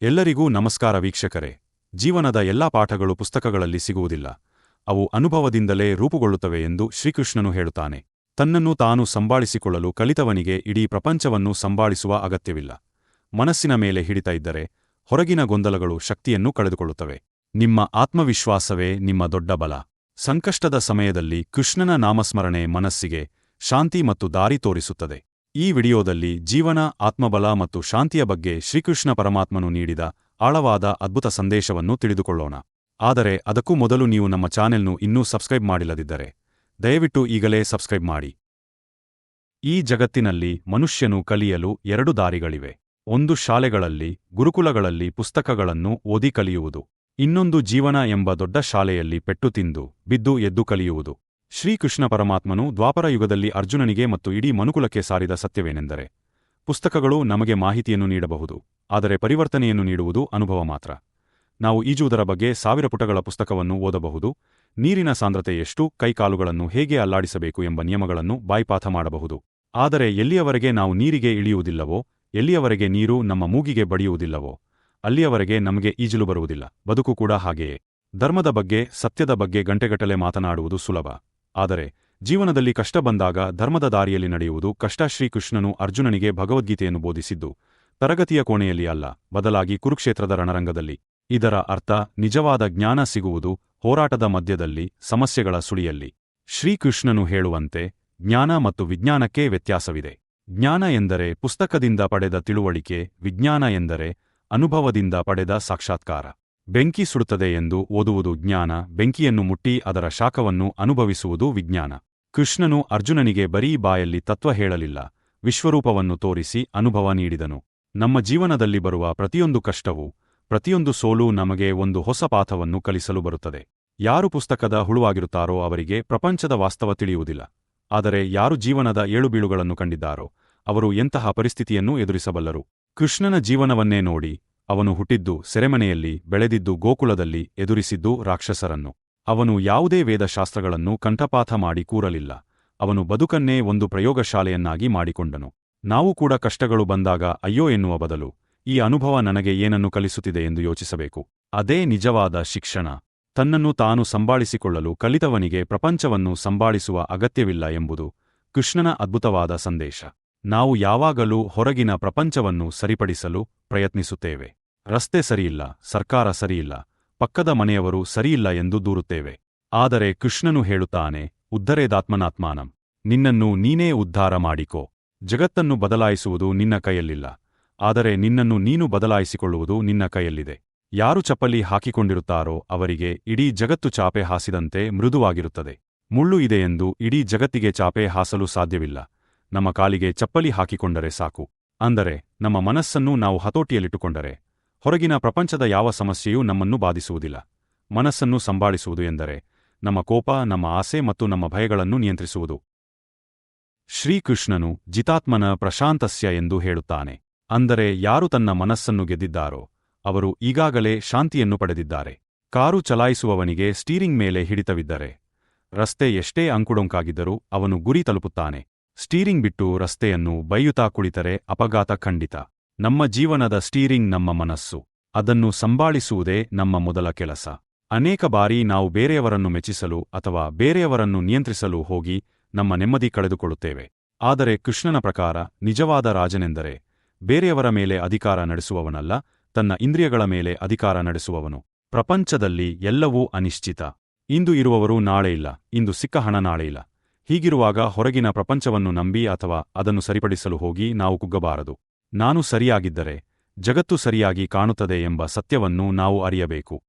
ಎಲ್ಲರಿಗೂ ನಮಸ್ಕಾರ ವೀಕ್ಷಕರೇ. ಜೀವನದ ಎಲ್ಲಾ ಪಾಠಗಳು ಪುಸ್ತಕಗಳಲ್ಲಿ ಸಿಗುವುದಿಲ್ಲ. ಅವು ಅನುಭವದಿಂದಲೇ ರೂಪುಗೊಳ್ಳುತ್ತವೆ ಎಂದು ಶ್ರೀಕೃಷ್ಣನು ಹೇಳುತ್ತಾನೆ. ತನ್ನನ್ನು ತಾನು ಸಂಭಾಳಿಸಿಕೊಳ್ಳಲು ಕಲಿತವನಿಗೆ ಇಡೀ ಪ್ರಪಂಚವನ್ನು ಸಂಭಾಳಿಸುವ ಅಗತ್ಯವಿಲ್ಲ. ಮನಸ್ಸಿನ ಮೇಲೆ ಹಿಡಿತ ಇದ್ದರೆ ಹೊರಗಿನ ಗೊಂದಲಗಳು ಶಕ್ತಿಯನ್ನು ಕಳೆದುಕೊಳ್ಳುತ್ತವೆ. ನಿಮ್ಮ ಆತ್ಮವಿಶ್ವಾಸವೇ ನಿಮ್ಮ ದೊಡ್ಡ ಬಲ. ಸಂಕಷ್ಟದ ಸಮಯದಲ್ಲಿ ಕೃಷ್ಣನ ನಾಮಸ್ಮರಣೆ ಮನಸ್ಸಿಗೆ ಶಾಂತಿ ಮತ್ತು ದಾರಿ ತೋರಿಸುತ್ತದೆ. ಈ ವಿಡಿಯೋದಲ್ಲಿ ಜೀವನ, ಆತ್ಮಬಲ ಮತ್ತು ಶಾಂತಿಯ ಬಗ್ಗೆ ಶ್ರೀಕೃಷ್ಣ ಪರಮಾತ್ಮನು ನೀಡಿದ ಆಳವಾದ ಅದ್ಭುತ ಸಂದೇಶವನ್ನು ತಿಳಿದುಕೊಳ್ಳೋಣ. ಆದರೆ ಅದಕ್ಕೂ ಮೊದಲು ನೀವು ನಮ್ಮ ಚಾನೆಲ್ನು ಇನ್ನೂ ಸಬ್ಸ್ಕ್ರೈಬ್ ಮಾಡಿಲ್ಲದಿದ್ದರೆ, ದಯವಿಟ್ಟು ಈಗಲೇ ಸಬ್ಸ್ಕ್ರೈಬ್ ಮಾಡಿ. ಈ ಜಗತ್ತಿನಲ್ಲಿ ಮನುಷ್ಯನು ಕಲಿಯಲು ಎರಡು ದಾರಿಗಳಿವೆ. ಒಂದು ಶಾಲೆಗಳಲ್ಲಿ, ಗುರುಕುಲಗಳಲ್ಲಿ ಪುಸ್ತಕಗಳನ್ನು ಓದಿ ಕಲಿಯುವುದು. ಇನ್ನೊಂದು ಜೀವನ ಎಂಬ ದೊಡ್ಡ ಶಾಲೆಯಲ್ಲಿ ಪೆಟ್ಟು ತಿಂದು, ಬಿದ್ದು ಎದ್ದು ಕಲಿಯುವುದು. ಶ್ರೀಕೃಷ್ಣ ಪರಮಾತ್ಮನು ದ್ವಾಪರ ಯುಗದಲ್ಲಿ ಅರ್ಜುನನಿಗೆ ಮತ್ತು ಇಡೀ ಮನುಕುಲಕ್ಕೆ ಸಾರಿದ ಸತ್ಯವೇನೆಂದರೆ, ಪುಸ್ತಕಗಳು ನಮಗೆ ಮಾಹಿತಿಯನ್ನು ನೀಡಬಹುದು, ಆದರೆ ಪರಿವರ್ತನೆಯನ್ನು ನೀಡುವುದು ಅನುಭವ ಮಾತ್ರ. ನಾವು ಈಜುವುದರ ಬಗ್ಗೆ ಸಾವಿರ ಪುಟಗಳ ಪುಸ್ತಕವನ್ನು ಓದಬಹುದು, ನೀರಿನ ಸಾಂದ್ರತೆ ಎಷ್ಟು ಕೈಕಾಲುಗಳನ್ನು ಹೇಗೆ ಅಲ್ಲಾಡಿಸಬೇಕು ಎಂಬ ನಿಯಮಗಳನ್ನು ಬಾಯ್ಪಾಥ ಮಾಡಬಹುದು. ಆದರೆ ಎಲ್ಲಿಯವರೆಗೆ ನಾವು ನೀರಿಗೆ ಇಳಿಯುವುದಿಲ್ಲವೋ, ಎಲ್ಲಿಯವರೆಗೆ ನೀರು ನಮ್ಮ ಮೂಗಿಗೆ ಬಡಿಯುವುದಿಲ್ಲವೋ, ಅಲ್ಲಿಯವರೆಗೆ ನಮಗೆ ಈಜಲು ಬರುವುದಿಲ್ಲ. ಬದುಕು ಕೂಡ ಹಾಗೆಯೇ. ಧರ್ಮದ ಬಗ್ಗೆ, ಸತ್ಯದ ಬಗ್ಗೆ ಗಂಟೆಗಟ್ಟಲೆ ಮಾತನಾಡುವುದು ಸುಲಭ. ಆದರೆ ಜೀವನದಲ್ಲಿ ಕಷ್ಟ ಬಂದಾಗ ಧರ್ಮದ ದಾರಿಯಲ್ಲಿ ನಡೆಯುವುದು ಕಷ್ಟ. ಶ್ರೀಕೃಷ್ಣನು ಅರ್ಜುನನಿಗೆ ಭಗವದ್ಗೀತೆಯನ್ನು ಬೋಧಿಸಿದ್ದು ತರಗತಿಯ ಕೋಣೆಯಲ್ಲಿ ಅಲ್ಲ, ಬದಲಾಗಿ ಕುರುಕ್ಷೇತ್ರದ ರಣರಂಗದಲ್ಲಿ. ಇದರ ಅರ್ಥ ನಿಜವಾದ ಜ್ಞಾನ ಸಿಗುವುದು ಹೋರಾಟದ ಮಧ್ಯದಲ್ಲಿ, ಸಮಸ್ಯೆಗಳ ಸುಳಿಯಲ್ಲಿ. ಶ್ರೀಕೃಷ್ಣನು ಹೇಳುವಂತೆ ಜ್ಞಾನ ಮತ್ತು ವಿಜ್ಞಾನಕ್ಕೆ ವ್ಯತ್ಯಾಸವಿದೆ. ಜ್ಞಾನ ಎಂದರೆ ಪುಸ್ತಕದಿಂದ ಪಡೆದ ತಿಳುವಳಿಕೆ, ವಿಜ್ಞಾನ ಎಂದರೆ ಅನುಭವದಿಂದ ಪಡೆದ ಸಾಕ್ಷಾತ್ಕಾರ. ಬೆಂಕಿ ಸುಡುತ್ತದೆ ಎಂದು ಓದುವುದು ಜ್ಞಾನ, ಬೆಂಕಿಯನ್ನು ಮುಟ್ಟಿ ಅದರ ಶಾಖವನ್ನು ಅನುಭವಿಸುವುದು ವಿಜ್ಞಾನ. ಕೃಷ್ಣನು ಅರ್ಜುನನಿಗೆ ಬರೀ ಬಾಯಲ್ಲಿ ತತ್ವ ಹೇಳಲಿಲ್ಲ, ವಿಶ್ವರೂಪವನ್ನು ತೋರಿಸಿ ಅನುಭವ ನೀಡಿದನು. ನಮ್ಮ ಜೀವನದಲ್ಲಿ ಬರುವ ಪ್ರತಿಯೊಂದು ಕಷ್ಟವೂ, ಪ್ರತಿಯೊಂದು ಸೋಲು ನಮಗೆ ಒಂದು ಹೊಸ ಪಾಥವನ್ನು ಕಲಿಸಲು ಬರುತ್ತದೆ. ಯಾರು ಪುಸ್ತಕದ ಹುಳುವಾಗಿರುತ್ತಾರೋ ಅವರಿಗೆ ಪ್ರಪಂಚದ ವಾಸ್ತವ ತಿಳಿಯುವುದಿಲ್ಲ. ಆದರೆ ಯಾರು ಜೀವನದ ಏಳುಬೀಳುಗಳನ್ನು ಕಂಡಿದ್ದಾರೋ, ಅವರು ಎಂತಹ ಪರಿಸ್ಥಿತಿಯನ್ನೂ ಎದುರಿಸಬಲ್ಲರು. ಕೃಷ್ಣನ ಜೀವನವನ್ನೇ ನೋಡಿ ಅವನು ಹುಟ್ಟಿದ್ದು ಸೆರೆಮನೆಯಲ್ಲಿ, ಬೆಳೆದಿದ್ದು ಗೋಕುಲದಲ್ಲಿ, ಎದುರಿಸಿದ್ದು ರಾಕ್ಷಸರನ್ನು. ಅವನು ಯಾವುದೇ ವೇದಶಾಸ್ತ್ರಗಳನ್ನು ಕಂಠಪಾಠ ಮಾಡಿ ಕೂರಲಿಲ್ಲ. ಅವನು ಬದುಕನ್ನೇ ಒಂದು ಪ್ರಯೋಗಶಾಲೆಯನ್ನಾಗಿ ಮಾಡಿಕೊಂಡನು. ನಾವು ಕೂಡ ಕಷ್ಟಗಳು ಬಂದಾಗ, ಅಯ್ಯೋ ಎನ್ನುವ ಬದಲು, ಈ ಅನುಭವ ನನಗೆ ಏನನ್ನು ಕಲಿಸುತ್ತಿದೆ ಎಂದು ಯೋಚಿಸಬೇಕು. ಅದೇ ನಿಜವಾದ ಶಿಕ್ಷಣ. ತನ್ನನ್ನು ತಾನು ಸಂಭಾಳಿಸಿಕೊಳ್ಳಲು ಕಲಿತವನಿಗೆ ಪ್ರಪಂಚವನ್ನು ಸಂಭಾಳಿಸುವ ಅಗತ್ಯವಿಲ್ಲ ಎಂಬುದು ಕೃಷ್ಣನ ಅದ್ಭುತವಾದ ಸಂದೇಶ. ನಾವು ಯಾವಾಗಲೂ ಹೊರಗಿನ ಪ್ರಪಂಚವನ್ನು ಸರಿಪಡಿಸಲು ಪ್ರಯತ್ನಿಸುತ್ತೇವೆ. ರಸ್ತೆ ಸರಿಯಿಲ್ಲ, ಸರ್ಕಾರ ಸರಿಯಿಲ್ಲ, ಪಕ್ಕದ ಮನೆಯವರು ಸರಿಯಿಲ್ಲ ಎಂದು ದೂರುತ್ತೇವೆ. ಆದರೆ ಕೃಷ್ಣನು ಹೇಳುತ್ತಾನೆ, ಉದ್ಧರೇದಾತ್ಮನಾತ್ಮಾನಂ, ನಿನ್ನನ್ನು ನೀನೇ ಉದ್ಧಾರ ಮಾಡಿಕೋ. ಜಗತ್ತನ್ನು ಬದಲಾಯಿಸುವುದು ನಿನ್ನ ಕೈಯಲ್ಲಿಲ್ಲ, ಆದರೆ ನಿನ್ನನ್ನು ನೀನು ಬದಲಾಯಿಸಿಕೊಳ್ಳುವುದು ನಿನ್ನ ಕೈಯಲ್ಲಿದೆ. ಯಾರು ಚಪ್ಪಲಿ ಹಾಕಿಕೊಂಡಿರುತ್ತಾರೋ ಅವರಿಗೆ ಇಡೀ ಜಗತ್ತು ಚಾಪೆ ಹಾಸಿದಂತೆ ಮೃದುವಾಗಿರುತ್ತದೆ. ಮುಳ್ಳು ಇದೆಯೆಂದು ಇಡೀ ಜಗತ್ತಿಗೆ ಚಾಪೆ ಹಾಸಲು ಸಾಧ್ಯವಿಲ್ಲ. ನಮ್ಮ ಕಾಲಿಗೆ ಚಪ್ಪಲಿ ಹಾಕಿಕೊಂಡರೆ ಸಾಕು. ಅಂದರೆ ನಮ್ಮ ಮನಸ್ಸನ್ನು ನಾವು ಹತೋಟಿಯಲ್ಲಿಟ್ಟುಕೊಂಡರೆ ಹೊರಗಿನ ಪ್ರಪಂಚದ ಯಾವ ಸಮಸ್ಯೆಯೂ ನಮ್ಮನ್ನು ಬಾಧಿಸುವುದಿಲ್ಲ. ಮನಸ್ಸನ್ನು ಸಂಭಾಳಿಸುವುದು ಎಂದರೆ ನಮ್ಮ ಕೋಪ, ನಮ್ಮ ಆಸೆ ಮತ್ತು ನಮ್ಮ ಭಯಗಳನ್ನು ನಿಯಂತ್ರಿಸುವುದು. ಶ್ರೀಕೃಷ್ಣನು ಜಿತಾತ್ಮನ ಪ್ರಶಾಂತಸ್ಯ ಎಂದು ಹೇಳುತ್ತಾನೆ. ಅಂದರೆ ಯಾರು ತನ್ನ ಮನಸ್ಸನ್ನು ಗೆದ್ದಿದ್ದಾರೋ, ಅವರು ಈಗಾಗಲೇ ಶಾಂತಿಯನ್ನು ಪಡೆದಿದ್ದಾರೆ. ಕಾರು ಚಲಾಯಿಸುವವನಿಗೆ ಸ್ಟೀರಿಂಗ್ ಮೇಲೆ ಹಿಡಿತವಿದ್ದರೆ, ರಸ್ತೆ ಎಷ್ಟೇ ಅಂಕುಡೊಂಕಾಗಿದ್ದರೂ ಅವನು ಗುರಿ ತಲುಪುತ್ತಾನೆ. ಸ್ಟೀರಿಂಗ್ ಬಿಟ್ಟು ರಸ್ತೆಯನ್ನು ಬೈಯುತ್ತಾ ಕುಳಿತರೆ ಅಪಘಾತ ಖಂಡಿತ. ನಮ್ಮ ಜೀವನದ ಸ್ಟೀರಿಂಗ್ ನಮ್ಮ ಮನಸ್ಸು. ಅದನ್ನು ಸಂಭಾಳಿಸುವುದೇ ನಮ್ಮ ಮೊದಲ ಕೆಲಸ. ಅನೇಕ ಬಾರಿ ನಾವು ಬೇರೆಯವರನ್ನು ಮೆಚ್ಚಿಸಲು ಅಥವಾ ಬೇರೆಯವರನ್ನು ನಿಯಂತ್ರಿಸಲು ಹೋಗಿ ನಮ್ಮ ನೆಮ್ಮದಿ ಕಳೆದುಕೊಳ್ಳುತ್ತೇವೆ. ಆದರೆ ಕೃಷ್ಣನ ಪ್ರಕಾರ, ನಿಜವಾದ ರಾಜನೆಂದರೆ, ಬೇರೆಯವರ ಮೇಲೆ ಅಧಿಕಾರ ನಡೆಸುವವನಲ್ಲ, ತನ್ನ ಇಂದ್ರಿಯಗಳ ಮೇಲೆ ಅಧಿಕಾರ ನಡೆಸುವವನು. ಪ್ರಪಂಚದಲ್ಲಿ ಎಲ್ಲವೂ ಅನಿಶ್ಚಿತ. ಇಂದು ಇರುವವರು ನಾಳೆ ಇಲ್ಲ, ಇಂದು ಸಿಕ್ಕ ಹಣ ನಾಳೆ ಇಲ್ಲ. ಹೀಗಿರುವಾಗ ಹೊರಗಿನ ಪ್ರಪಂಚವನ್ನು ನಂಬಿ ಅಥವಾ ಅದನ್ನು ಸರಿಪಡಿಸಲು ಹೋಗಿ ನಾವು ಕುಗ್ಗಬಾರದು. ನಾನು ಸರಿಯಾಗಿದ್ದರೆ ಜಗತ್ತು ಸರಿಯಾಗಿ ಕಾಣುತ್ತದೆ ಎಂಬ ಸತ್ಯವನ್ನು ನಾವು ಅರಿಯಬೇಕು.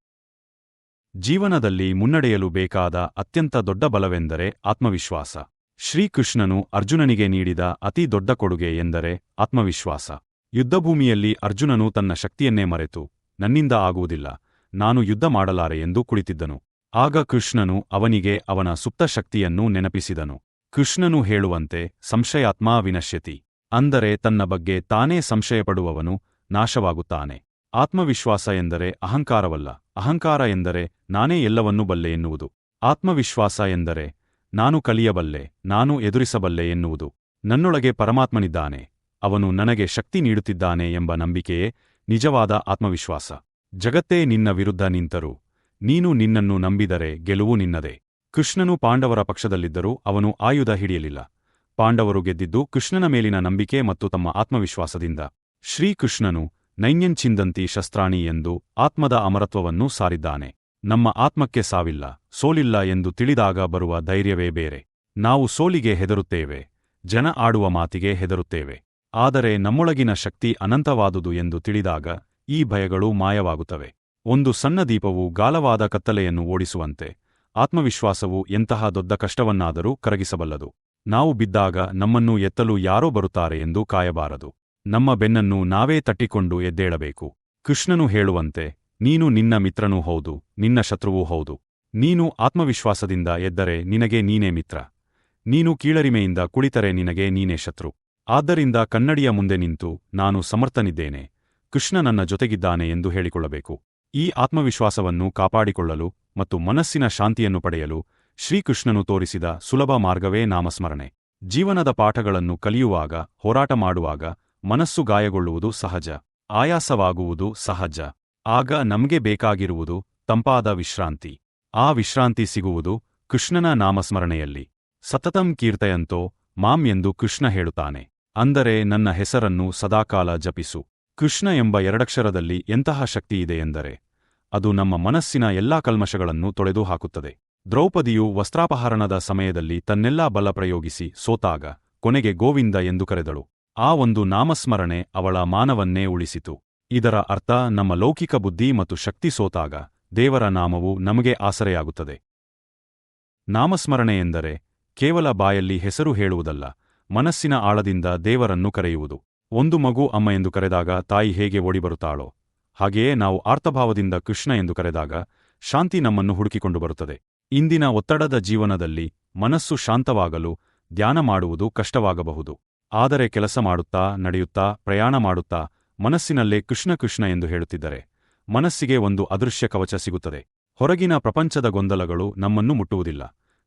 ಜೀವನದಲ್ಲಿ ಮುನ್ನಡೆಯಲು ಬೇಕಾದ ಅತ್ಯಂತ ದೊಡ್ಡ ಬಲವೆಂದರೆ ಆತ್ಮವಿಶ್ವಾಸ. ಶ್ರೀಕೃಷ್ಣನು ಅರ್ಜುನನಿಗೆ ನೀಡಿದ ಅತಿ ದೊಡ್ಡ ಕೊಡುಗೆ ಎಂದರೆ ಆತ್ಮವಿಶ್ವಾಸ. ಯುದ್ಧಭೂಮಿಯಲ್ಲಿ ಅರ್ಜುನನು ತನ್ನ ಶಕ್ತಿಯನ್ನೇ ಮರೆತು, ನನ್ನಿಂದ ಆಗುವುದಿಲ್ಲ, ನಾನು ಯುದ್ಧ ಮಾಡಲಾರೆ ಎಂದು ಕುಳಿತಿದ್ದನು. ಆಗ ಕೃಷ್ಣನು ಅವನಿಗೆ ಅವನ ಸುಪ್ತ ಶಕ್ತಿಯನ್ನು ನೆನಪಿಸಿದನು. ಕೃಷ್ಣನು ಹೇಳುವಂತೆ, ಸಂಶಯಾತ್ಮಾ ವಿನಶ್ಯತಿ. ಅಂದರೆ ತನ್ನ ಬಗ್ಗೆ ತಾನೇ ಸಂಶಯಪಡುವವನು ನಾಶವಾಗುತ್ತಾನೆ. ಆತ್ಮವಿಶ್ವಾಸ ಎಂದರೆ ಅಹಂಕಾರವಲ್ಲ. ಅಹಂಕಾರ ಎಂದರೆ ನಾನೇ ಎಲ್ಲವನ್ನೂ ಬಲ್ಲೆ ಎನ್ನುವುದು. ಆತ್ಮವಿಶ್ವಾಸ ಎಂದರೆ ನಾನು ಕಲಿಯಬಲ್ಲೆ, ನಾನು ಎದುರಿಸಬಲ್ಲೆ ಎನ್ನುವುದು. ನನ್ನೊಳಗೆ ಪರಮಾತ್ಮನಿದ್ದಾನೆ. ಅವನು ನನಗೆ ಶಕ್ತಿ ನೀಡುತ್ತಿದ್ದಾನೆ ಎಂಬ ನಂಬಿಕೆಯೇ ನಿಜವಾದ ಆತ್ಮವಿಶ್ವಾಸ. ಜಗತ್ತೇ ನಿನ್ನ ವಿರುದ್ಧ ನಿಂತರು. ನೀನು ನಿನ್ನನ್ನು ನಂಬಿದರೆ ಗೆಲುವು ನಿನ್ನದೆ. ಕೃಷ್ಣನು ಪಾಂಡವರ ಪಕ್ಷದಲ್ಲಿದ್ದರೂ ಅವನು ಆಯುಧ ಹಿಡಿಯಲಿಲ್ಲ. ಪಾಂಡವರು ಗೆದ್ದಿದ್ದು ಕೃಷ್ಣನ ಮೇಲಿನ ನಂಬಿಕೆ ಮತ್ತು ತಮ್ಮ ಆತ್ಮವಿಶ್ವಾಸದಿಂದ. ಶ್ರೀಕೃಷ್ಣನು ನೈನ್ಯಂಚಿಂದಂತಿ ಶಸ್ತ್ರಾಣಿ ಎಂದು ಆತ್ಮದ ಅಮರತ್ವವನ್ನು ಸಾರಿದ್ದಾನೆ. ನಮ್ಮ ಆತ್ಮಕ್ಕೆ ಸಾವಿಲ್ಲ, ಸೋಲಿಲ್ಲ ಎಂದು ತಿಳಿದಾಗ ಬರುವ ಧೈರ್ಯವೇ ಬೇರೆ. ನಾವು ಸೋಲಿಗೆ ಹೆದರುತ್ತೇವೆ, ಜನ ಆಡುವ ಮಾತಿಗೆ ಹೆದರುತ್ತೇವೆ. ಆದರೆ ನಮ್ಮೊಳಗಿನ ಶಕ್ತಿ ಅನಂತವಾದುದು ಎಂದು ತಿಳಿದಾಗ ಈ ಭಯಗಳು ಮಾಯವಾಗುತ್ತವೆ. ಒಂದು ಸಣ್ಣ ದೀಪವು ಗಾಲವಾದ ಕತ್ತಲೆಯನ್ನು ಓಡಿಸುವಂತೆ, ಆತ್ಮವಿಶ್ವಾಸವು ಎಂತಹ ದೊಡ್ಡ ಕಷ್ಟವನ್ನಾದರೂ ಕರಗಿಸಬಲ್ಲದು. ನಾವು ಬಿದ್ದಾಗ ನಮ್ಮನ್ನು ಎತ್ತಲು ಯಾರೋ ಬರುತ್ತಾರೆ ಎಂದು ಕಾಯಬಾರದು. ನಮ್ಮ ಬೆನ್ನನ್ನು ನಾವೇ ತಟ್ಟಿಕೊಂಡು ಎದ್ದೇಳಬೇಕು. ಕೃಷ್ಣನು ಹೇಳುವಂತೆ, ನೀನು ನಿನ್ನ ಮಿತ್ರನೂ ಹೌದು, ನಿನ್ನ ಶತ್ರುವೂ ಹೌದು. ನೀನು ಆತ್ಮವಿಶ್ವಾಸದಿಂದ ಎದ್ದರೆ ನಿನಗೆ ನೀನೇ ಮಿತ್ರ. ನೀನು ಕೀಳರಿಮೆಯಿಂದ ಕುಳಿತರೆ ನಿನಗೆ ನೀನೇ ಶತ್ರು. ಆದ್ದರಿಂದ ಕನ್ನಡಿಯ ಮುಂದೆ ನಿಂತು ನಾನು ಸಮರ್ಥನಿದ್ದೇನೆ. ಕೃಷ್ಣ ನನ್ನ ಜೊತೆಗಿದ್ದಾನೆ ಎಂದು ಹೇಳಿಕೊಳ್ಳಬೇಕು. ಈ ಆತ್ಮವಿಶ್ವಾಸವನ್ನು ಕಾಪಾಡಿಕೊಳ್ಳಲು ಮತ್ತು ಮನಸ್ಸಿನ ಶಾಂತಿಯನ್ನು ಪಡೆಯಲು ಶ್ರೀಕೃಷ್ಣನು ತೋರಿಸಿದ ಸುಲಭ ಮಾರ್ಗವೇ ನಾಮಸ್ಮರಣೆ. ಜೀವನದ ಪಾಠಗಳನ್ನು ಕಲಿಯುವಾಗ, ಹೋರಾಟ ಮಾಡುವಾಗ ಮನಸ್ಸು ಗಾಯಗೊಳ್ಳುವುದು ಸಹಜ. ಆಯಾಸವಾಗುವುದು ಸಹಜ. ಆಗ ನಮಗೆ ಬೇಕಾಗಿರುವುದು ತಂಪಾದ ವಿಶ್ರಾಂತಿ. ಆ ವಿಶ್ರಾಂತಿ ಸಿಗುವುದು ಕೃಷ್ಣನ ನಾಮಸ್ಮರಣೆಯಲ್ಲಿ. ಸತತಂ ಕೀರ್ತಯಂತೋ ಮಾಂ ಎಂದು ಕೃಷ್ಣ ಹೇಳುತ್ತಾನೆ. ಅಂದರೆ ನನ್ನ ಹೆಸರನ್ನು ಸದಾಕಾಲ ಜಪಿಸು. ಕೃಷ್ಣ ಎಂಬ ಎರಡಕ್ಷರದಲ್ಲಿ ಎಂತಹ ಶಕ್ತಿಯಿದೆ ಎಂದರೆ, ಅದು ನಮ್ಮ ಮನಸ್ಸಿನ ಎಲ್ಲಾ ಕಲ್ಮಶಗಳನ್ನು ತೊಳೆದು ಹಾಕುತ್ತದೆ ದ್ರೌಪದಿಯು ವಸ್ತ್ರಾಪಹರಣದ ಸಮಯದಲ್ಲಿ ತನ್ನೆಲ್ಲಾ ಬಲ ಪ್ರಯೋಗಿಸಿ ಸೋತಾಗ ಕೊನೆಗೆ ಗೋವಿಂದ ಎಂದು ಕರೆದಳು. ಆ ಒಂದು ನಾಮಸ್ಮರಣೆ ಅವಳ ಮಾನವನ್ನೇ ಉಳಿಸಿತು. ಇದರ ಅರ್ಥ ನಮ್ಮ ಲೌಕಿಕ ಬುದ್ಧಿ ಮತ್ತು ಶಕ್ತಿ ಸೋತಾಗ ದೇವರ ನಾಮವು ನಮಗೆ ಆಸರೆಯಾಗುತ್ತದೆ. ನಾಮಸ್ಮರಣೆ ಎಂದರೆ ಕೇವಲ ಬಾಯಲ್ಲಿ ಹೆಸರು ಹೇಳುವುದಲ್ಲ, ಮನಸ್ಸಿನ ಆಳದಿಂದ ದೇವರನ್ನು ಕರೆಯುವುದು. ಒಂದು ಮಗು ಅಮ್ಮ ಎಂದು ಕರೆದಾಗ ತಾಯಿ ಹೇಗೆ ಓಡಿಬರುತ್ತಾಳೋ, ಹಾಗೆಯೇ ನಾವು ಆರ್ತಭಾವದಿಂದ ಕೃಷ್ಣ ಎಂದು ಕರೆದಾಗ ಶಾಂತಿ ನಮ್ಮನ್ನು ಹುಡುಕಿಕೊಂಡು ಬರುತ್ತದೆ. ಇಂದಿನ ಒತ್ತಡದ ಜೀವನದಲ್ಲಿ ಮನಸ್ಸು ಶಾಂತವಾಗಲು ಧ್ಯಾನ ಮಾಡುವುದು ಕಷ್ಟವಾಗಬಹುದು. ಆದರೆ ಕೆಲಸ ಮಾಡುತ್ತಾ, ನಡೆಯುತ್ತಾ, ಪ್ರಯಾಣ ಮಾಡುತ್ತಾ ಮನಸ್ಸಿನಲ್ಲೇ ಕೃಷ್ಣ ಕೃಷ್ಣ ಎಂದು ಹೇಳುತ್ತಿದ್ದರೆ ಮನಸ್ಸಿಗೆ ಒಂದು ಅದೃಶ್ಯ ಕವಚ ಸಿಗುತ್ತದೆ. ಹೊರಗಿನ ಪ್ರಪಂಚದ ಗೊಂದಲಗಳು ನಮ್ಮನ್ನು ಮುಟ್ಟುವುದಿಲ್ಲ.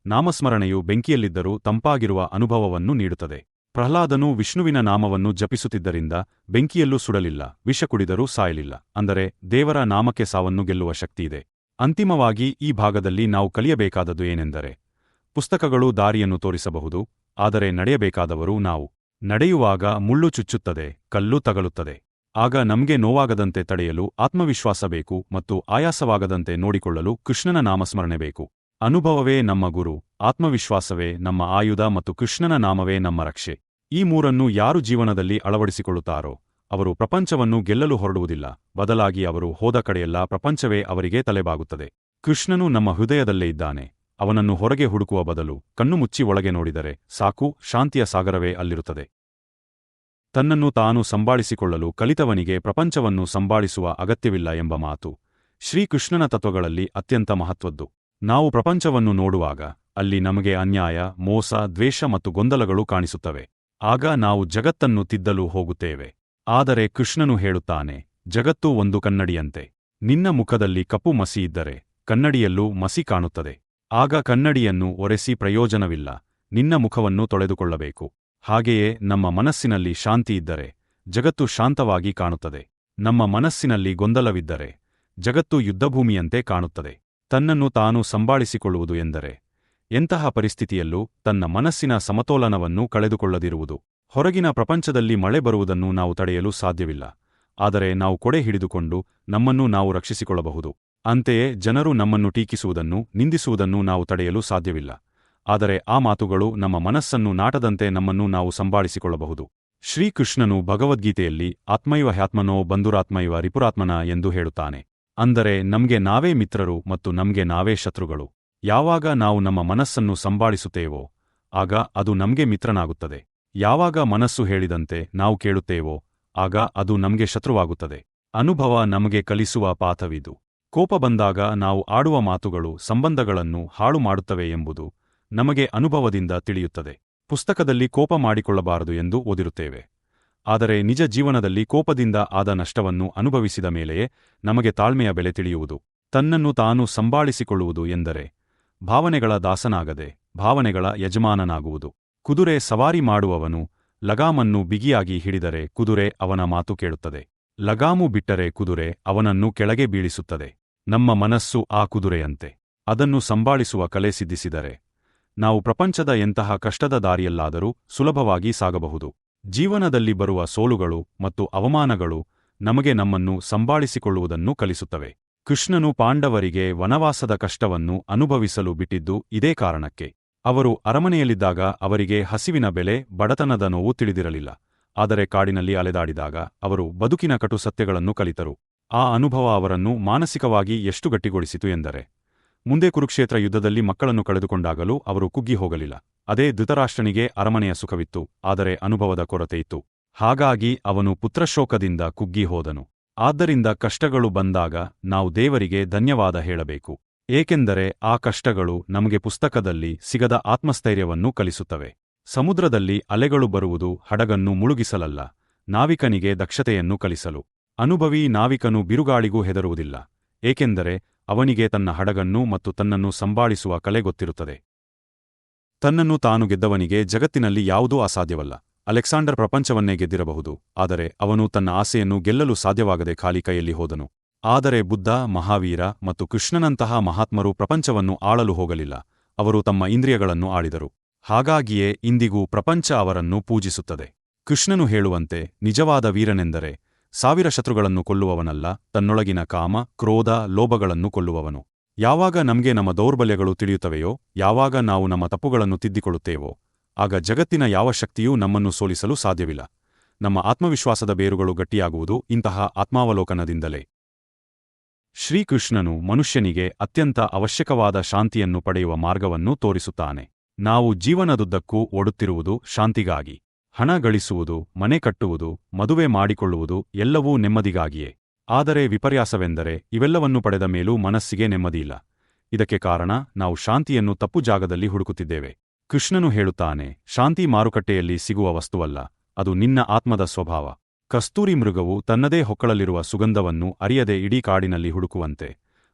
ನಾಮಸ್ಮರಣೆಯು ಬೆಂಕಿಯಲ್ಲಿದ್ದರೂ ತಂಪಾಗಿರುವ ಅನುಭವವನ್ನು ನೀಡುತ್ತದೆ. ಪ್ರಹ್ಲಾದನು ವಿಷ್ಣುವಿನ ನಾಮವನ್ನು ಜಪಿಸುತ್ತಿದ್ದರಿಂದ ಬೆಂಕಿಯಲ್ಲೂ ಸುಡಲಿಲ್ಲ ವಿಷ ಕುಡಿದರೂ ಸಾಯಲಿಲ್ಲ. ಅಂದರೆ ದೇವರ ನಾಮಕ್ಕೆ ಸಾವನ್ನು ಗೆಲ್ಲುವ ಶಕ್ತಿಯಿದೆ. ಅಂತಿಮವಾಗಿ ಈ ಭಾಗದಲ್ಲಿ ನಾವು ಕಲಿಯಬೇಕಾದದ್ದು ಏನೆಂದರೆ, ಪುಸ್ತಕಗಳು ದಾರಿಯನ್ನು ತೋರಿಸಬಹುದು, ಆದರೆ ನಡೆಯಬೇಕಾದವರು ನಾವು. ನಡೆಯುವಾಗ ಮುಳ್ಳು ಚುಚ್ಚುತ್ತದೆ, ಕಲ್ಲು ತಗಲುತ್ತದೆ. ಆಗ ನಮಗೆ ನೋವಾಗದಂತೆ ತಡೆಯಲು ಆತ್ಮವಿಶ್ವಾಸ ಬೇಕು ಮತ್ತು ಆಯಾಸವಾಗದಂತೆ ನೋಡಿಕೊಳ್ಳಲು ಕೃಷ್ಣನ ನಾಮಸ್ಮರಣೆ ಬೇಕು. ಅನುಭವವೇ ನಮ್ಮ ಗುರು, ಆತ್ಮವಿಶ್ವಾಸವೇ ನಮ್ಮ ಆಯುಧ ಮತ್ತು ಕೃಷ್ಣನ ನಾಮವೇ ನಮ್ಮ ರಕ್ಷೆ. ಈ ಮೂರನ್ನು ಯಾರು ಜೀವನದಲ್ಲಿ ಅಳವಡಿಸಿಕೊಳ್ಳುತ್ತಾರೋ ಅವರು ಪ್ರಪಂಚವನ್ನು ಗೆಲ್ಲಲು ಹೊರಡುವುದಿಲ್ಲ. ಬದಲಾಗಿ ಅವರು ಹೋದ ಕಡೆಯೆಲ್ಲ ಪ್ರಪಂಚವೇ ಅವರಿಗೆ ತಲೆಬಾಗುತ್ತದೆ. ಕೃಷ್ಣನು ನಮ್ಮ ಹೃದಯದಲ್ಲೇ ಇದ್ದಾನೆ. ಅವನನ್ನು ಹೊರಗೆ ಹುಡುಕುವ ಬದಲು ಕಣ್ಣು ಮುಚ್ಚಿ ಒಳಗೆ ನೋಡಿದರೆ ಸಾಕು, ಶಾಂತಿಯ ಸಾಗರವೇ ಅಲ್ಲಿರುತ್ತದೆ. ತನ್ನನ್ನು ತಾನು ಸಂಭಾಳಿಸಿಕೊಳ್ಳಲು ಕಲಿತವನಿಗೆ ಪ್ರಪಂಚವನ್ನು ಸಂಭಾಳಿಸುವ ಅಗತ್ಯವಿಲ್ಲ ಎಂಬ ಮಾತು ಶ್ರೀಕೃಷ್ಣನ ತತ್ವಗಳಲ್ಲಿ ಅತ್ಯಂತ ಮಹತ್ವದ್ದು. ನಾವು ಪ್ರಪಂಚವನ್ನು ನೋಡುವಾಗ ಅಲ್ಲಿ ನಮಗೆ ಅನ್ಯಾಯ, ಮೋಸ, ದ್ವೇಷ ಮತ್ತು ಗೊಂದಲಗಳು ಕಾಣಿಸುತ್ತವೆ. ಆಗ ನಾವು ಜಗತ್ತನ್ನು ತಿದ್ದಲು ಹೋಗುತ್ತೇವೆ. ಆದರೆ ಕೃಷ್ಣನು ಹೇಳುತ್ತಾನೆ, ಜಗತ್ತು ಒಂದು ಕನ್ನಡಿಯಂತೆ. ನಿನ್ನ ಮುಖದಲ್ಲಿ ಕಪ್ಪು ಮಸಿ ಇದ್ದರೆ ಕನ್ನಡಿಯಲ್ಲೂ ಮಸಿ ಕಾಣುತ್ತದೆ. ಆಗ ಕನ್ನಡಿಯನ್ನು ಒರೆಸಿ ಪ್ರಯೋಜನವಿಲ್ಲ, ನಿನ್ನ ಮುಖವನ್ನು ತೊಳೆದುಕೊಳ್ಳಬೇಕು. ಹಾಗೆಯೇ ನಮ್ಮ ಮನಸ್ಸಿನಲ್ಲಿ ಶಾಂತಿ ಇದ್ದರೆ ಜಗತ್ತು ಶಾಂತವಾಗಿ ಕಾಣುತ್ತದೆ. ನಮ್ಮ ಮನಸ್ಸಿನಲ್ಲಿ ಗೊಂದಲವಿದ್ದರೆ ಜಗತ್ತು ಯುದ್ಧಭೂಮಿಯಂತೆ ಕಾಣುತ್ತದೆ. ತನ್ನನ್ನು ತಾನು ಸಂಭಾಳಿಸಿಕೊಳ್ಳುವುದು ಎಂದರೆ ಎಂತಹ ಪರಿಸ್ಥಿತಿಯಲ್ಲೂ ತನ್ನ ಮನಸ್ಸಿನ ಸಮತೋಲನವನ್ನು ಕಳೆದುಕೊಳ್ಳದಿರುವುದು. ಹೊರಗಿನ ಪ್ರಪಂಚದಲ್ಲಿ ಮಳೆ ಬರುವುದನ್ನು ನಾವು ತಡೆಯಲು ಸಾಧ್ಯವಿಲ್ಲ. ಆದರೆ ನಾವು ಕೊಡೆ ಹಿಡಿದುಕೊಂಡು ನಮ್ಮನ್ನು ನಾವು ರಕ್ಷಿಸಿಕೊಳ್ಳಬಹುದು. ಅಂತೆಯೇ ಜನರು ನಮ್ಮನ್ನು ಟೀಕಿಸುವುದನ್ನು, ನಿಂದಿಸುವುದನ್ನು ನಾವು ತಡೆಯಲು ಸಾಧ್ಯವಿಲ್ಲ. ಆದರೆ ಆ ಮಾತುಗಳು ನಮ್ಮ ಮನಸ್ಸನ್ನು ನಾಟದಂತೆ ನಮ್ಮನ್ನು ನಾವು ಸಂಭಾಳಿಸಿಕೊಳ್ಳಬಹುದು. ಶ್ರೀಕೃಷ್ಣನು ಭಗವದ್ಗೀತೆಯಲ್ಲಿ ಆತ್ಮೈವ ಹ್ಯಾತ್ಮನೋ ಬಂಧುರಾತ್ಮೈವ ರಿಪುರಾತ್ಮನ ಎಂದು ಹೇಳುತ್ತಾನೆ. ಅಂದರೆ ನಮ್ಗೆ ನಾವೇ ಮಿತ್ರರು ಮತ್ತು ನಮ್ಗೆ ನಾವೇ ಶತ್ರುಗಳು. ಯಾವಾಗ ನಾವು ನಮ್ಮ ಮನಸ್ಸನ್ನು ಸಂಭಾಳಿಸುತ್ತೇವೋ, ಆಗ ಅದು ನಮ್ಗೆ ಮಿತ್ರನಾಗುತ್ತದೆ. ಯಾವಾಗ ಮನಸ್ಸು ಹೇಳಿದಂತೆ ನಾವು ಕೇಳುತ್ತೇವೋ, ಆಗ ಅದು ನಮಗೆ ಶತ್ರುವಾಗುತ್ತದೆ. ಅನುಭವ ನಮಗೆ ಕಲಿಸುವ ಪಾಠವಿದು ಕೋಪ ಬಂದಾಗ ನಾವು ಆಡುವ ಮಾತುಗಳು, ಸಂಬಂಧಗಳನ್ನು ಹಾಳು ಮಾಡುತ್ತವೆ ಎಂಬುದು ನಮಗೆ ಅನುಭವದಿಂದ ತಿಳಿಯುತ್ತದೆ. ಪುಸ್ತಕದಲ್ಲಿ ಕೋಪ ಮಾಡಿಕೊಳ್ಳಬಾರದು ಎಂದು ಓದಿರುತ್ತೇವೆ. ಆದರೆ ನಿಜ ಜೀವನದಲ್ಲಿ ಕೋಪದಿಂದ ಆದ ನಷ್ಟವನ್ನು ಅನುಭವಿಸಿದ ಮೇಲೆಯೇ ನಮಗೆ ತಾಳ್ಮೆಯ ಬೆಲೆ ತಿಳಿಯುವುದು. ತನ್ನನ್ನು ತಾನು ಸಂಭಾಳಿಸಿಕೊಳ್ಳುವುದು ಎಂದರೆ ಭಾವನೆಗಳ ದಾಸನಾಗದೆ ಭಾವನೆಗಳ ಯಜಮಾನನಾಗುವುದು. ಕುದುರೆ ಸವಾರಿ ಮಾಡುವವನು ಲಗಾಮನ್ನು ಬಿಗಿಯಾಗಿ ಹಿಡಿದರೆ ಕುದುರೆ ಅವನ ಮಾತು ಕೇಳುತ್ತದೆ. ಲಗಾಮು ಬಿಟ್ಟರೆ ಕುದುರೆ ಅವನನ್ನು ಕೆಳಗೆ ಬೀಳಿಸುತ್ತದೆ. ನಮ್ಮ ಮನಸ್ಸು ಆ ಕುದುರೆಯಂತೆ. ಅದನ್ನು ಸಂಭಾಳಿಸುವ ಕಲೆ ಸಿದ್ಧಿಸಿದರೆ ನಾವು ಪ್ರಪಂಚದ ಎಂತಹ ಕಷ್ಟದ ದಾರಿಯಲ್ಲಾದರೂ ಸುಲಭವಾಗಿ ಸಾಗಬಹುದು. ಜೀವನದಲ್ಲಿ ಬರುವ ಸೋಲುಗಳು ಮತ್ತು ಅವಮಾನಗಳು ನಮಗೆ ನಮ್ಮನ್ನು ಸಂಭಾಳಿಸಿಕೊಳ್ಳುವುದನ್ನು ಕಲಿಸುತ್ತವೆ. ಕೃಷ್ಣನು ಪಾಂಡವರಿಗೆ ವನವಾಸದ ಕಷ್ಟವನ್ನು ಅನುಭವಿಸಲು ಬಿಟ್ಟಿದ್ದು ಇದೇ ಕಾರಣಕ್ಕೆ. ಅವರು ಅರಮನೆಯಲ್ಲಿದ್ದಾಗ ಅವರಿಗೆ ಹಸಿವಿನ ಬೆಲೆ, ಬಡತನದ ನೋವು ತಿಳಿದಿರಲಿಲ್ಲ. ಆದರೆ ಕಾಡಿನಲ್ಲಿ ಅಲೆದಾಡಿದಾಗ ಅವರು ಬದುಕಿನ ಕಟು ಸತ್ಯಗಳನ್ನು ಕಲಿತರು. ಆ ಅನುಭವ ಅವರನ್ನು ಮಾನಸಿಕವಾಗಿ ಎಷ್ಟು ಗಟ್ಟಿಗೊಳಿಸಿತು ಎಂದರೆ, ಮುಂದೆ ಕುರುಕ್ಷೇತ್ರ ಯುದ್ಧದಲ್ಲಿ ಮಕ್ಕಳನ್ನು ಕಳೆದುಕೊಂಡಾಗಲೂ ಅವರು ಕುಗ್ಗಿ ಹೋಗಲಿಲ್ಲ. ಅದೇ ಧೃತರಾಷ್ಟ್ರನಿಗೆ ಅರಮನೆಯ ಸುಖವಿತ್ತು, ಆದರೆ ಅನುಭವದ ಕೊರತೆಯಿತ್ತು ಹಾಗಾಗಿ ಅವನು ಪುತ್ರಶೋಕದಿಂದ ಕುಗ್ಗಿ ಹೋದನು. ಆದ್ದರಿಂದ ಕಷ್ಟಗಳು ಬಂದಾಗ ನಾವು ದೇವರಿಗೆ ಧನ್ಯವಾದ ಹೇಳಬೇಕು. ಏಕೆಂದರೆ ಆ ಕಷ್ಟಗಳು ನಮಗೆ ಪುಸ್ತಕದಲ್ಲಿ ಸಿಗದ ಆತ್ಮಸ್ಥೈರ್ಯವನ್ನು ಕಲಿಸುತ್ತವೆ. ಸಮುದ್ರದಲ್ಲಿ ಅಲೆಗಳು ಬರುವುದು ಹಡಗನ್ನು ಮುಳುಗಿಸಲಲ್ಲ, ನಾವಿಕನಿಗೆ ದಕ್ಷತೆಯನ್ನು ಕಲಿಸಲು. ಅನುಭವಿ ನಾವಿಕನು ಬಿರುಗಾಳಿಗೂ ಹೆದರುವುದಿಲ್ಲ, ಏಕೆಂದರೆ ಅವನಿಗೆ ತನ್ನ ಹಡಗನ್ನು ಮತ್ತು ತನ್ನನ್ನು ಸಂಭಾಳಿಸುವ ಕಲೆ ಗೊತ್ತಿರುತ್ತದೆ. ತನ್ನನ್ನು ತಾನು ಗೆದ್ದವನಿಗೆ ಜಗತ್ತಿನಲ್ಲಿ ಯಾವುದೂ ಅಸಾಧ್ಯವಲ್ಲ. ಅಲೆಕ್ಸಾಂಡರ್ ಪ್ರಪಂಚವನ್ನೇ ಗೆದ್ದಿರಬಹುದು, ಆದರೆ ಅವನು ತನ್ನ ಆಸೆಯನ್ನು ಗೆಲ್ಲಲು ಸಾಧ್ಯವಾಗದೆ ಖಾಲಿ ಕೈಯಲ್ಲಿ ಹೋದನು. ಆದರೆ ಬುದ್ಧ, ಮಹಾವೀರ ಮತ್ತು ಕೃಷ್ಣನಂತಹ ಮಹಾತ್ಮರು ಪ್ರಪಂಚವನ್ನು ಆಳಲು ಹೋಗಲಿಲ್ಲ. ಅವರು ತಮ್ಮ ಇಂದ್ರಿಯಗಳನ್ನು ಆಳಿದರು. ಹಾಗಾಗಿಯೇ ಇಂದಿಗೂ ಪ್ರಪಂಚ ಅವರನ್ನು ಪೂಜಿಸುತ್ತದೆ. ಕೃಷ್ಣನು ಹೇಳುವಂತೆ, ನಿಜವಾದ ವೀರನೆಂದರೆ ಸಾವಿರ ಶತ್ರುಗಳನ್ನು ಕೊಲ್ಲುವವನಲ್ಲ, ತನ್ನೊಳಗಿನ ಕಾಮ, ಕ್ರೋಧ, ಲೋಭಗಳನ್ನು ಕೊಲ್ಲುವವನು. ಯಾವಾಗ ನಮಗೆ ನಮ್ಮ ದೌರ್ಬಲ್ಯಗಳು ತಿಳಿಯುತ್ತವೆಯೋ, ಯಾವಾಗ ನಾವು ನಮ್ಮ ತಪ್ಪುಗಳನ್ನು ತಿದ್ದಿಕೊಳ್ಳುತ್ತೇವೋ, ಆಗ ಜಗತ್ತಿನ ಯಾವ ಶಕ್ತಿಯೂ ನಮ್ಮನ್ನು ಸೋಲಿಸಲು ಸಾಧ್ಯವಿಲ್ಲ. ನಮ್ಮ ಆತ್ಮವಿಶ್ವಾಸದ ಬೇರುಗಳು ಗಟ್ಟಿಯಾಗುವುದು ಇಂತಹ ಆತ್ಮಾವಲೋಕನದಿಂದಲೇ. ಶ್ರೀಕೃಷ್ಣನು ಮನುಷ್ಯನಿಗೆ ಅತ್ಯಂತ ಅವಶ್ಯಕವಾದ ಶಾಂತಿಯನ್ನು ಪಡೆಯುವ ಮಾರ್ಗವನ್ನು ತೋರಿಸುತ್ತಾನೆ. ನಾವು ಜೀವನದುದ್ದಕ್ಕೂ ಓಡುತ್ತಿರುವುದು ಶಾಂತಿಗಾಗಿ, ಹಣ ಗಳಿಸುವುದು, ಮನೆ ಕಟ್ಟುವುದು, ಮದುವೆ ಮಾಡಿಕೊಳ್ಳುವುದು ಎಲ್ಲವೂ ನೆಮ್ಮದಿಗಾಗಿಯೇ. ಆದರೆ ವಿಪರ್ಯಾಸವೆಂದರೆ ಇವೆಲ್ಲವನ್ನು ಪಡೆದ ಮೇಲೂ ಮನಸ್ಸಿಗೆ ನೆಮ್ಮದಿಯಿಲ್ಲ. ಇದಕ್ಕೆ ಕಾರಣ ನಾವು ಶಾಂತಿಯನ್ನು ತಪ್ಪು ಜಾಗದಲ್ಲಿ ಹುಡುಕುತ್ತಿದ್ದೇವೆ. ಕೃಷ್ಣನು ಹೇಳುತ್ತಾನೆ, ಶಾಂತಿ ಮಾರುಕಟ್ಟೆಯಲ್ಲಿ ಸಿಗುವ ವಸ್ತುವಲ್ಲ, ಅದು ನಿನ್ನ ಆತ್ಮದ ಸ್ವಭಾವ. ಕಸ್ತೂರಿ ಮೃಗವು ತನ್ನದೇ ಹೊಕ್ಕಳಲ್ಲಿರುವ ಸುಗಂಧವನ್ನು ಅರಿಯದೆ ಇಡೀ ಕಾಡಿನಲ್ಲಿ ಹುಡುಕುವಂತೆ.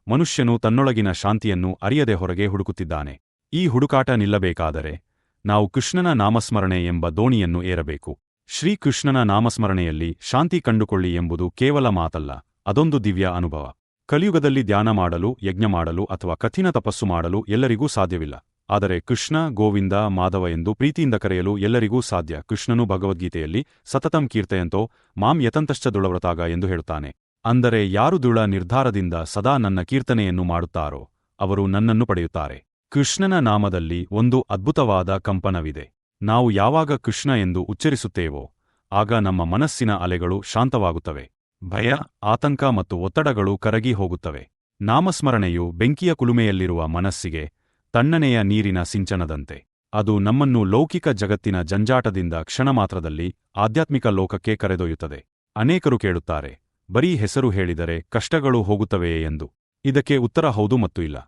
ಮನುಷ್ಯನು ತನ್ನೊಳಗಿನ ಶಾಂತಿಯನ್ನು ಅರಿಯದೆ ಹೊರಗೆ ಹುಡುಕುತ್ತಿದ್ದಾನೆ. ಈ ಹುಡುಕಾಟ ನಿಲ್ಲಬೇಕಾದರೆ ನಾವು ಕೃಷ್ಣನ ನಾಮಸ್ಮರಣೆ ಎಂಬ ದೋಣಿಯನ್ನು ಏರಬೇಕು. ಶ್ರೀಕೃಷ್ಣನ ನಾಮಸ್ಮರಣೆಯಲ್ಲಿ ಶಾಂತಿ ಕಂಡುಕೊಳ್ಳಿ ಎಂಬುದು ಕೇವಲ ಮಾತಲ್ಲ, ಅದೊಂದು ದಿವ್ಯ ಅನುಭವ. ಕಲಿಯುಗದಲ್ಲಿ ಧ್ಯಾನ ಮಾಡಲು, ಯಜ್ಞ ಮಾಡಲು ಅಥವಾ ಕಠಿಣ ತಪಸ್ಸು ಮಾಡಲು ಎಲ್ಲರಿಗೂ ಸಾಧ್ಯವಿಲ್ಲ. ಆದರೆ ಕೃಷ್ಣ, ಗೋವಿಂದ, ಮಾಧವ ಎಂದು ಪ್ರೀತಿಯಿಂದ ಕರೆಯಲು ಎಲ್ಲರಿಗೂ ಸಾಧ್ಯ. ಕೃಷ್ಣನು ಭಗವದ್ಗೀತೆಯಲ್ಲಿ, ಸತತಂ ಕೀರ್ತೆಯಂತೋ, ಮಾಂ ಯತಂತಶ್ಚ ದುಳವ್ರತಾಗ ಎಂದು ಹೇಳುತ್ತಾನೆ. ಅಂದರೆ ಯಾರು ದುಳ ನಿರ್ಧಾರದಿಂದ ಸದಾ ನನ್ನ ಕೀರ್ತನೆಯನ್ನು ಮಾಡುತ್ತಾರೋ, ಅವರು ನನ್ನನ್ನು ಪಡೆಯುತ್ತಾರೆ. ಕೃಷ್ಣನ ನಾಮದಲ್ಲಿ ಒಂದು ಅದ್ಭುತವಾದ ಕಂಪನವಿದೆ. ನಾವು ಯಾವಾಗ ಕೃಷ್ಣ ಎಂದು ಉಚ್ಚರಿಸುತ್ತೇವೋ, ಆಗ ನಮ್ಮ ಮನಸ್ಸಿನ ಅಲೆಗಳು ಶಾಂತವಾಗುತ್ತವೆ. ಭಯ, ಆತಂಕ ಮತ್ತು ಒತ್ತಡಗಳು ಕರಗಿ ಹೋಗುತ್ತವೆ. ನಾಮಸ್ಮರಣೆಯು ಬೆಂಕಿಯ ಕುಲುಮೆಯಲ್ಲಿರುವ ಮನಸ್ಸಿಗೆ ತಣ್ಣನೆಯ ನೀರಿನ ಸಿಂಚನದಂತೆ. ಅದು ನಮ್ಮನ್ನು ಲೌಕಿಕ ಜಗತ್ತಿನ ಜಂಜಾಟದಿಂದ ಕ್ಷಣಮಾತ್ರದಲ್ಲಿ ಆಧ್ಯಾತ್ಮಿಕ ಲೋಕಕ್ಕೆ ಕರೆದೊಯ್ಯುತ್ತದೆ. ಅನೇಕರು ಕೇಳುತ್ತಾರೆ, ಬರೀ ಹೆಸರು ಹೇಳಿದರೆ ಕಷ್ಟಗಳು ಹೋಗುತ್ತವೆಯೇ ಎಂದು. ಇದಕ್ಕೆ ಉತ್ತರ ಹೌದು ಮತ್ತು ಇಲ್ಲ.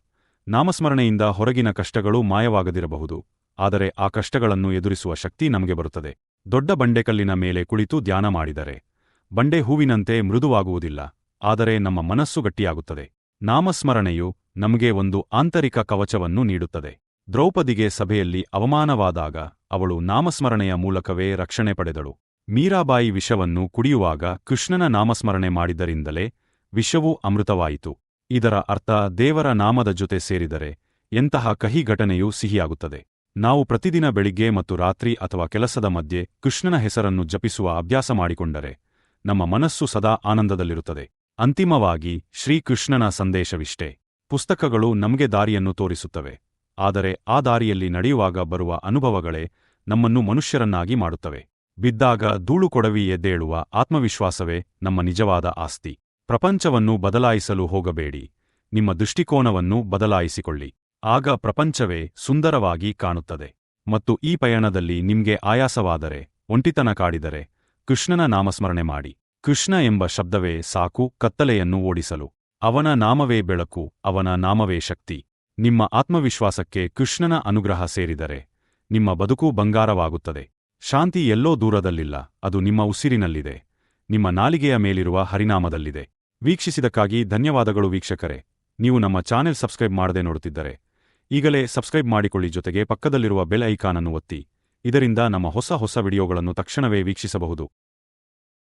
ನಾಮಸ್ಮರಣೆಯಿಂದ ಹೊರಗಿನ ಕಷ್ಟಗಳು ಮಾಯವಾಗದಿರಬಹುದು, ಆದರೆ ಆ ಕಷ್ಟಗಳನ್ನು ಎದುರಿಸುವ ಶಕ್ತಿ ನಮಗೆ ಬರುತ್ತದೆ. ದೊಡ್ಡ ಬಂಡೆಕಲ್ಲಿನ ಮೇಲೆ ಕುಳಿತು ಧ್ಯಾನ ಮಾಡಿದರೆ, ಬಂಡೆ ಹೂವಿನಂತೆ ಮೃದುವಾಗುವುದಿಲ್ಲ, ಆದರೆ ನಮ್ಮ ಮನಸ್ಸು ಗಟ್ಟಿಯಾಗುತ್ತದೆ. ನಾಮಸ್ಮರಣೆಯು ನಮಗೆ ಒಂದು ಆಂತರಿಕ ಕವಚವನ್ನು ನೀಡುತ್ತದೆ. ದ್ರೌಪದಿಗೆ ಸಭೆಯಲ್ಲಿ ಅವಮಾನವಾದಾಗ ಅವಳು ನಾಮಸ್ಮರಣೆಯ ಮೂಲಕವೇ ರಕ್ಷಣೆ ಪಡೆದಳು. ಮೀರಾಬಾಯಿ ವಿಷವನ್ನು ಕುಡಿಯುವಾಗ ಕೃಷ್ಣನ ನಾಮಸ್ಮರಣೆ ಮಾಡಿದ್ದರಿಂದಲೇ ವಿಷವೂ ಅಮೃತವಾಯಿತು. ಇದರ ಅರ್ಥ ದೇವರ ನಾಮದ ಜೊತೆ ಸೇರಿದರೆ ಎಂತಹ ಕಹಿ ಘಟನೆಯೂ ಸಿಹಿಯಾಗುತ್ತದೆ. ನಾವು ಪ್ರತಿದಿನ ಬೆಳಿಗ್ಗೆ ಮತ್ತು ರಾತ್ರಿ ಅಥವಾ ಕೆಲಸದ ಮಧ್ಯೆ ಕೃಷ್ಣನ ಹೆಸರನ್ನು ಜಪಿಸುವ ಅಭ್ಯಾಸ ಮಾಡಿಕೊಂಡರೆ ನಮ್ಮ ಮನಸ್ಸು ಸದಾ ಆನಂದದಲ್ಲಿರುತ್ತದೆ. ಅಂತಿಮವಾಗಿ ಶ್ರೀಕೃಷ್ಣನ ಸಂದೇಶವಿಷ್ಟೇ. ಪುಸ್ತಕಗಳು ನಮಗೆ ದಾರಿಯನ್ನು ತೋರಿಸುತ್ತವೆ. ಆದರೆ ಆ ದಾರಿಯಲ್ಲಿ ನಡೆಯುವಾಗ ಬರುವ ಅನುಭವಗಳೇ ನಮ್ಮನ್ನು ಮನುಷ್ಯರನ್ನಾಗಿ ಮಾಡುತ್ತವೆ. ಬಿದ್ದಾಗ ಧೂಳು ಕೊಡವಿ ಎದ್ದೇಳುವ ಆತ್ಮವಿಶ್ವಾಸವೇ ನಮ್ಮ ನಿಜವಾದ ಆಸ್ತಿ. ಪ್ರಪಂಚವನ್ನು ಬದಲಾಯಿಸಲು ಹೋಗಬೇಡಿ. ನಿಮ್ಮ ದೃಷ್ಟಿಕೋನವನ್ನು ಬದಲಾಯಿಸಿಕೊಳ್ಳಿ. ಆಗ ಪ್ರಪಂಚವೇ ಸುಂದರವಾಗಿ ಕಾಣುತ್ತದೆ. ಮತ್ತು ಈ ಪಯಣದಲ್ಲಿ ನಿಮ್ಗೆ ಆಯಾಸವಾದರೆ, ಒಂಟಿತನ ಕಾಡಿದರೆ, ಕೃಷ್ಣನ ನಾಮಸ್ಮರಣೆ ಮಾಡಿ. ಕೃಷ್ಣ ಎಂಬ ಶಬ್ದವೇ ಸಾಕು ಕತ್ತಲೆಯನ್ನು ಓಡಿಸಲು. ಅವನ ನಾಮವೇ ಬೆಳಕು, ಅವನ ನಾಮವೇ ಶಕ್ತಿ. ನಿಮ್ಮ ಆತ್ಮವಿಶ್ವಾಸಕ್ಕೆ ಕೃಷ್ಣನ ಅನುಗ್ರಹ ಸೇರಿದರೆ, ನಿಮ್ಮ ಬದುಕು ಬಂಗಾರವಾಗುತ್ತದೆ. ಶಾಂತಿ ಎಲ್ಲೋ ದೂರದಲ್ಲಿಲ್ಲ, ಅದು ನಿಮ್ಮ ಉಸಿರಿನಲ್ಲಿದೆ. ನಿಮ್ಮ ನಾಲಿಗೆಯ ಮೇಲಿರುವ ಹರಿನಾಮದಲ್ಲಿದೆ. ವೀಕ್ಷಿಸಿದಕ್ಕಾಗಿ ಧನ್ಯವಾದಗಳು ವೀಕ್ಷಕರೇ. ನೀವು ನಮ್ಮ ಚಾನೆಲ್ ಸಬ್ಸ್ಕ್ರೈಬ್ ಮಾಡದೆ ನೋಡುತ್ತಿದ್ದರೆ, ಈಗಲೇ ಸಬ್ಸ್ಕ್ರೈಬ್ ಮಾಡಿಕೊಳ್ಳಿ ಜೊತೆಗೆ ಪಕ್ಕದಲ್ಲಿರುವ ಬೆಲ್ ಐಕಾನನ್ನು ಒತ್ತಿ. ಇದರಿಂದ ನಮ್ಮ ಹೊಸ ಹೊಸ ವಿಡಿಯೋಗಳನ್ನು ತಕ್ಷಣವೇ ವೀಕ್ಷಿಸಬಹುದು.